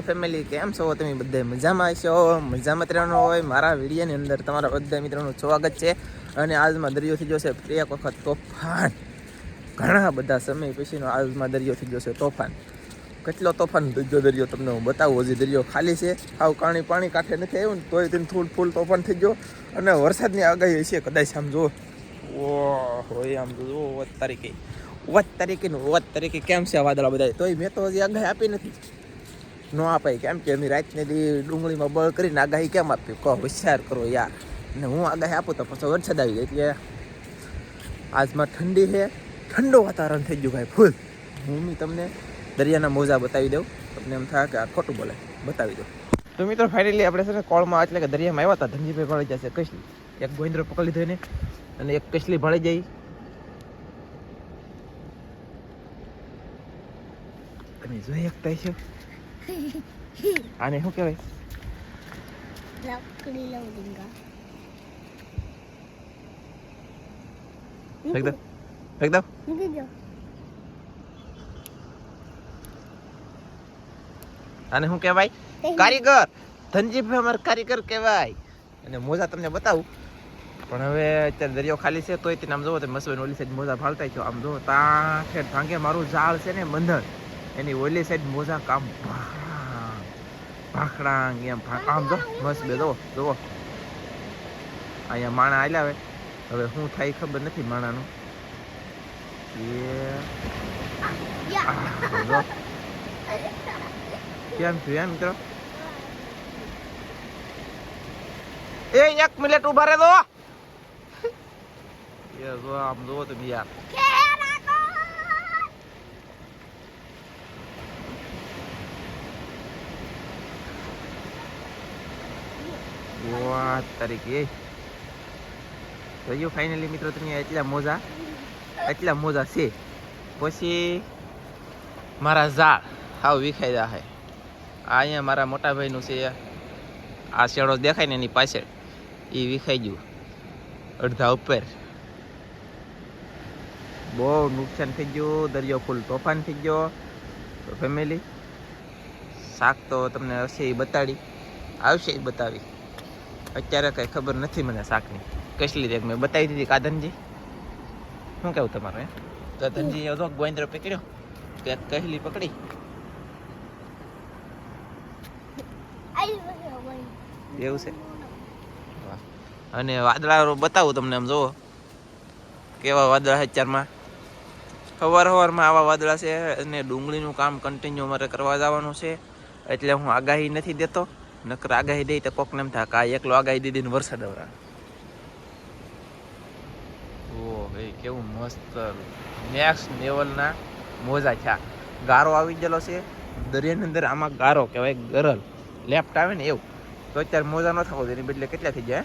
Family કેમ છો? તમે બધા મજામાં છો? મજામાં મિત્રોનો હોય. મારા વિડીયોની અંદર તમારા બધા મિત્રોનું સ્વાગત છે. અને આજમાં દરિયો થઈ જશે એક વખત તોફાન. ઘણા બધા સમય પછીનો આજમાં દરિયો થઈ જશે તોફાન. કેટલો તોફાન દરિયો દરિયો તમને હું બતાવું. હજી દરિયો ખાલી છે. આવ કાણી પાણી કાંઠે નથી આવ્યું ને તોય તેને થોડું ફૂલ તોફાન થઈ ગયો. અને વરસાદની આગાહી છે કદાચ આમ જો ઓ હોય આમ જો વત તારીખે. વત તારીખે વત તારીખે કેમ છે વાદળા બધા તોય મેં તો હજી આગાહી આપી નથી. ન અપાય. કેમ કે અમે રાતને ડુંગળીમાં બળ કરીને આગાહી કેમ આપ્યું કહો, હોશિયાર કરો યાર. ને હું આગાહી આપું તો પછી વરસાદ આવી જાય. એટલે આજમાં ઠંડી છે. ઠંડુ વાતાવરણ થઈ ગયું ભાઈ, ફૂલ. હું તમને દરિયાના મોજા બતાવી દઉં. તમને એમ થાય કે આ ખોટું બોલે. બતાવી દઉં. તો મિત્રો ફાઇનલી આપણે છે ને કોળમાં એટલે કે દરિયામાં આવ્યા હતા. ધનજીભાઈ ભળી જશે કસલી. એક ગોવિંદ્ર પકડી લીધો અને એક કસલી ભળી જાય તમે જોઈ શકતા છો. આને શું કહેવાય લકડી લઉં દીંગા ફેંક દો ફેંક દો મૂકી દો આને શું કહેવાય કારીગર ધનજીભાઈ અમાર કારીગર કહેવાય અને મોજા તમને બતાવું પણ હવે અત્યારે દરિયો ખાલી છે તોય તેને આમ જોવો તો મસબેન ઓલી સાઈડ મોજા ફાલતા છો આમ જોવો તા ઠેઠ ભાંગે મારું ઝાડ છે ને બંધન એની ઓલી સાઈડ મોજા કામ ભાખડાંગ એમ આમ જો, મસ્ત બે જુઓ જુઓ અહીંયા માણા આલ્યા હવે. શું થાય ખબર નથી માણાનું. કેમ થયું એમ મિત્રો? એ એક મિનિટ ઊભા રહે દો એ જો, આમ જોવો તમે યાર વાત તારીખે જોયું ફાઇનલી મિત્રો તમે એટલા મોજા એટલા મોજા છે. પછી મારા ઝાડ હાવ વિખાઈ જાય આ અહીંયા મારા મોટા ભાઈનું છે, આ શેડો દેખાય ને એની પાછળ એ વિખાઈ ગયું, અડધા ઉપર. બહુ નુકસાન થઈ ગયું, દરિયો ફૂલ તોફાન થઈ ગયો, તો ફેમિલી શાક તો તમને હશે એ બતાડી, આવશે એ બતાવી. અત્યારે કંઈ ખબર નથી મને શાકની. કસલી દેખ મેં બતાવી દીધી કાદનજી શું કેવું તમારું એમ? કાદનજી તો ગોવિંદ્ર પકડ્યો. કે કહેલી પકડી. એવું છે. અને વાદળા બતાવું તમને આમ જુઓ કેવા વાદળા છે ચારમાં સવાર સવારમાં આવા વાદળા છે અને ડુંગળીનું કામ કન્ટિન્યુ અમારે કરવા જવાનું છે. એટલે હું આગાહી નથી દેતો. નકર આગાહી દઈ તો કોકને એમ થાય આ એકલો આગાહી દીધી ને વરસાદ આવરા. ઓ ભાઈ, કેવું મસ્ત નેક્સ્ટ લેવલના મોજા થયા. ગારો આવી ગયેલો છે. દરિયાની અંદર આમાં ગારો કહેવાય, ગરલ. લેફ્ટ આવે ને એવું. તો અત્યારે મોજા ન થવો એની બદલે કેટલા થઈ જાય?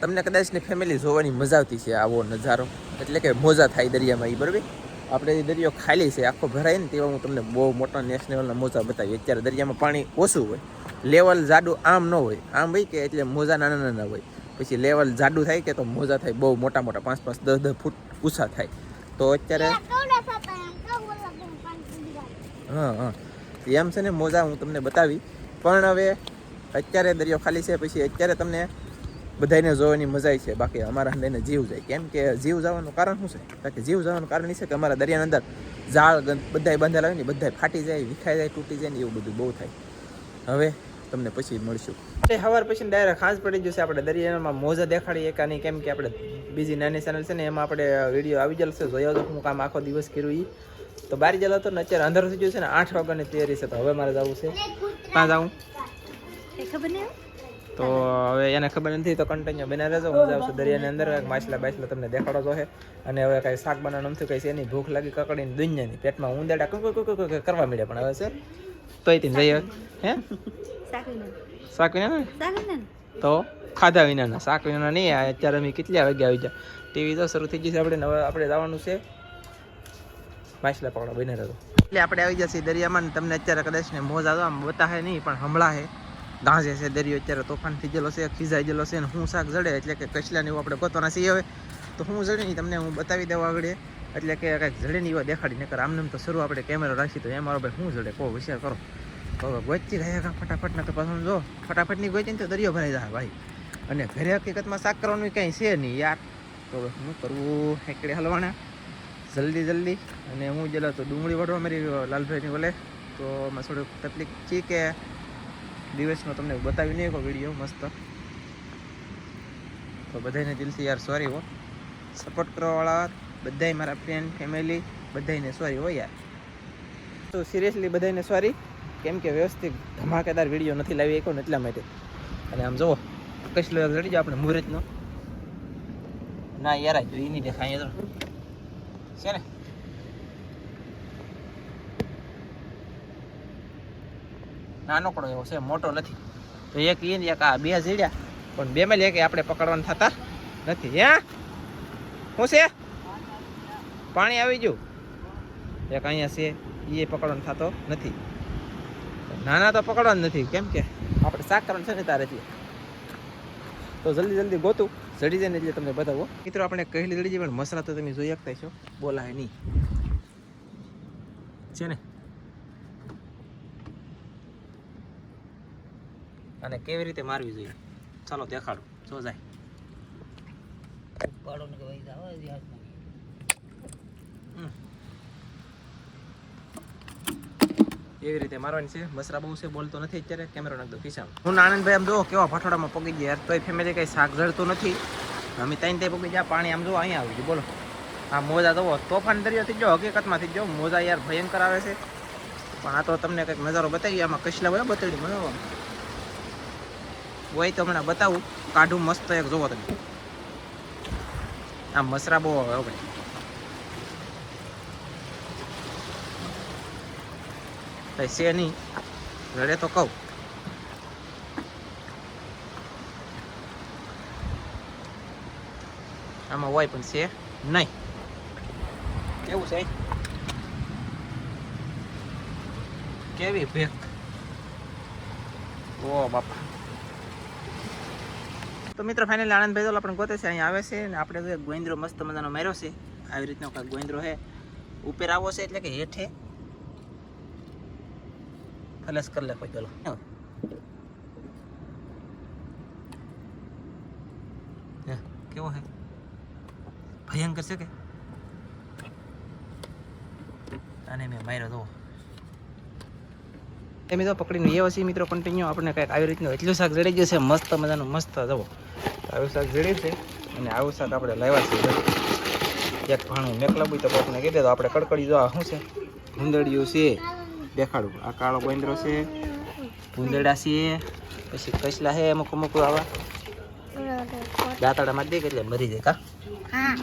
તમને કદાચની ફેમિલી જોવાની મજા આવતી છે, આવો નજારો. એટલે કે મોજા થાય દરિયામાં એ બરાબર? આપણે દરિયો ખાલી છે આખો ભરાય ને તેવા હું તમને બહુ મોટા નેશનલના મોજા બતાવી અત્યારે દરિયામાં પાણી ઓછું હોય લેવલ જાડું આમ ન હોય આમ હોય કે એટલે મોજા નાના નાના હોય. પછી લેવલ જાડું થાય કે તો મોજા થાય બહુ મોટા મોટા પાંચ પાંચ દસ દસ ફૂટ ઊંચા થાય. તો અત્યારે હા હા. એમ છે ને મોજા હું તમને બતાવી. પણ હવે અત્યારે દરિયો ખાલી છે પછી અત્યારે તમને બધાને જોવાની મજા છે. બાકી અમારા હંદાઈને જીવ જાય. કેમ કે જીવ જવાનું કારણ શું છે? કારણ કે જીવ જવાનું કારણ એ છે કે અમારા દરિયાની અંદર ઝાડ બધાય બાંધેલા હોય ને બધાય ફાટી જાય વિખાઈ જાય તૂટી જાય ને એવું બધું બહુ થાય. હવે તમને પછી મળશું. સવાર પછી ડાયરેક્ટ ખાસ પડી જશે. આપણે દરિયામાં મોજા દેખાડીએ કે નહીં કેમ કે આપણે બીજી નાની ચેનલ છે ને એમાં આપણે વીડિયો આવી જશે જોયા તો હું કામ આખો દિવસ કર્યું એ તો બાર જેલો હતો ને અત્યારે અંધારું થઈ ગયું છે ને આઠ વાગ્યાની તૈયારી છે. તો હવે મારે જવું છે. ક્યાં જવું ખબર નહીં તો હવે એને ખબર નથી તો કન્ટિન્યુ બને રહેજો. મજા આવશે દરિયાની અંદર માછલા બાછલા તમને દેખાડો જો છે અને હવે કાંઈ શાક બનાવવાનું નથી કઈ છે એની ભૂખ લાગી કકડીને દુનિયાની પેટમાં ઊંદાડા કુ કુ કુ કુ કુ કરવા મળ્યા પણ હવે છે. તોય તી જઈએ હે? શાક વિના. તો ખાધા વિનાના. શાક વિનાના નહીં અત્યારે અમે કેટલા વાગ્યા આવી જાય ટીવી તો શરૂ થઈ ગઈ છે આપણે હવે આપણે જવાનું છે માછલા પકડો બને રહેજો. એટલે આપણે આવી જશે દરિયામાં તમને અત્યારે કદાચ ને મોજ આવે આમ બતાવે નહીં પણ હમણાં હે. ગાંજે છે, દરિયો અત્યારે તોફાન થઈ ગયેલો છે, ખીજાઈ ગયેલો છે ને હું શાક જડે, એટલે કે કચલા ને એવું આપણે ગોતવાના છીએ હવે. તો હું જડે નહીં, તમને હું બતાવી દઉં આગળ એટલે કે કંઈક જડે નહીં એવા દેખાડી નકર આમને આમ તો શરૂ આપણે કેમેરો રાખી તો એ ભાઈ શું જડે, કહો વિચાર કરો. તો હવે ગોચી ગયા ફટાફટ, ને તો પાછું જો ફટાફટની ગોચી ને તો દરિયો ભરાઈ જાય, ભાઈ. અને ઘરે હકીકતમાં શાક કરવાનું કાંઈ છે નહીં યાર. તો હવે શું કરવું? એકડે હલવાના. જલ્દી જલ્દી. અને હું જેલો તો ડુંગળી વઢવા મારી લાલભાઈની બોલે તો એમાં થોડુંક તકલીફ છે કે દિવસનો તમને બતાવી નહીં વીડિયો મસ્ત. તો બધાને દિલથી યાર સોરી હો. સપોર્ટ કરવાવાળા બધાય મારા ફ્રેન્ડ ફેમિલી બધાને સોરી હો યાર. તો સિરિયસલી બધાને સોરી કેમ કે વ્યવસ્થિત ધમાકેદાર વીડિયો નથી લાવી શકો ને એટલા માટે. અને આમ જુઓ કશલો જડી જાઓ આપણે મુહૂર્તનો. ના યાર જોઈ નહીં દેખાય તો. છે ને? નાનકડો એવો છે, મોટો નથી. તો એક ઈ એક આ બે જીડ્યા પણ બે માં કે આપણે પકડવાના થતા નથી, હે? શું છે? પાણી આવી ગયું? એક અહીંયા છે એ પકડવાનો થતો નથી. નાના તો પકડવાનું નથી, કેમ કે આપણે શાક કરવાનું છે ને તારે તો જલ્દી જલ્દી ગોતું, જડી જાય ને એટલે તમને બતાવો. મિત્રો, આપણે કહેલી જડી જાય પણ મસરા તો તમે જોઈ શકતા છો બોલાય નહીં. છે ને? અને કેવી રીતે મારવી જોઈએ? ચાલો દેખાડો. જો જાય. એવી રીતે મારવાની છે. મસરા બહુ છે બોલતો નથી અત્યારે. કેમેરો નાખ દો ખિસ્સા હું આનંદભાઈ આમ જો કેવા ફાટોડામાં પગી ગયા. યાર તોય ફેમિલી કંઈ શાક જળતું નથી. અમે ત્યાં ત્યાં પગી ગયા પાણી આમ જો અહીંયા આવી ગયું બોલો. આ મોજા તો તોફાન દરિયાથી જો હકીકતમાંથી જો મોજા યાર ભયંકર આવે છે. પણ આ તો તમને કંઈક નજારો બતાવી આમાં કશલા બતાવી બતાવી મને હોય તો હમણાં બતાવું. કાઢું મસ્ત એક, જોવો તમે. આ મસરા બહુ આવે ભાઈ. કઈ છે નહીં. રડે તો કહું. આમાં હોય પણ છે નહીં. કેવું છે? કેવી ભેક ઓ બાપા. તો મિત્રો ફાઇનલી આનંદભાઈ તો આપણે ગોતે છે, અહીંયા આવે છે ને આપણે તો ગોવિંદ્રો મસ્ત મજાનો માર્યો છે. આવી રીતનો કાંઈક ગોવિંદ્રો છે. ઉપર આવો છે એટલે કે હેઠે. ખલાસ કરી લે કોઈ ચલો કેવો હે ભયંકર છે કે? અને મેં માર્યો તો એમ તો પકડીને એ વસી મિત્રો કન્ટિન્યુ આપણે કંઈક આવી રીતનું એટલું શાક જડી ગયું છે, મસ્ત મજાનું, મસ્ત જવો આવું શાક જડી છે અને આવું શાક આપણે લાવ્યા છે એક ભાણું મેકલા બી તો કોકને દે તો આપણે કડકડી જો આ શું છે? ભૂંદડિયું છે. દેખાડું. આ કાળો ગોંદરો છે. ભૂંદડા છે. પછી કસલા છે અમુક અમુક આવા. દાંતડામાં દે કે એટલે મરી જાય કા? હા.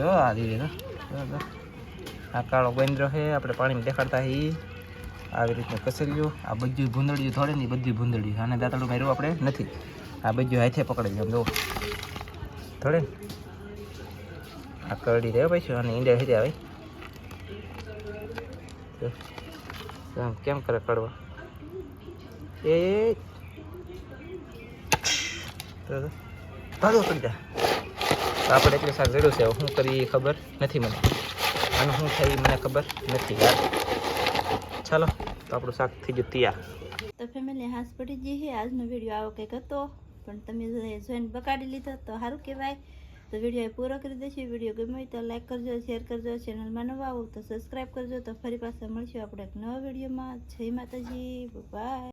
હો આ દીવે. આ કાળો ગોંદરો છે. આપણે પાણીમાં દેખાડતા હી. આવી રીતનું કસરિયું. આ બધું ભૂંદડિયું થોડે ને બધું ભૂંદડિયું અને દાંતડું માર્યું આપણે નથી. આ બીજું હાથે પકડી જાય જો થોડે. ને આ કરડી રહે પછી અને ઈંડા હેરી આવે. આમ કેમ કરે કડવા? એ. ભાગો આપણે એટલે શાક જડ્યું છે શું કરી એ ખબર નથી મને. અને શું થાય મને ખબર નથી યાર. ચાલો તો આપણું શાક થઈ ગયું તૈયાર. તો ફેમિલી હાસ પડી ગઈ આજનો વીડિયો આવો કંઈક હતો. પણ તમે જોઈને બગાડી લીધો તો સારું કહેવાય. તો વીડિયો પૂરો કરી દેશું. વીડિયો ગમ્યો તો લાઇક કરજો શેર કરજો ચેનલમાં નવા આવો તો સબસ્ક્રાઈબ કરજો. તો ફરી પાછા મળશું આપણે એક નવા વિડીયોમાં જય માતાજી બાય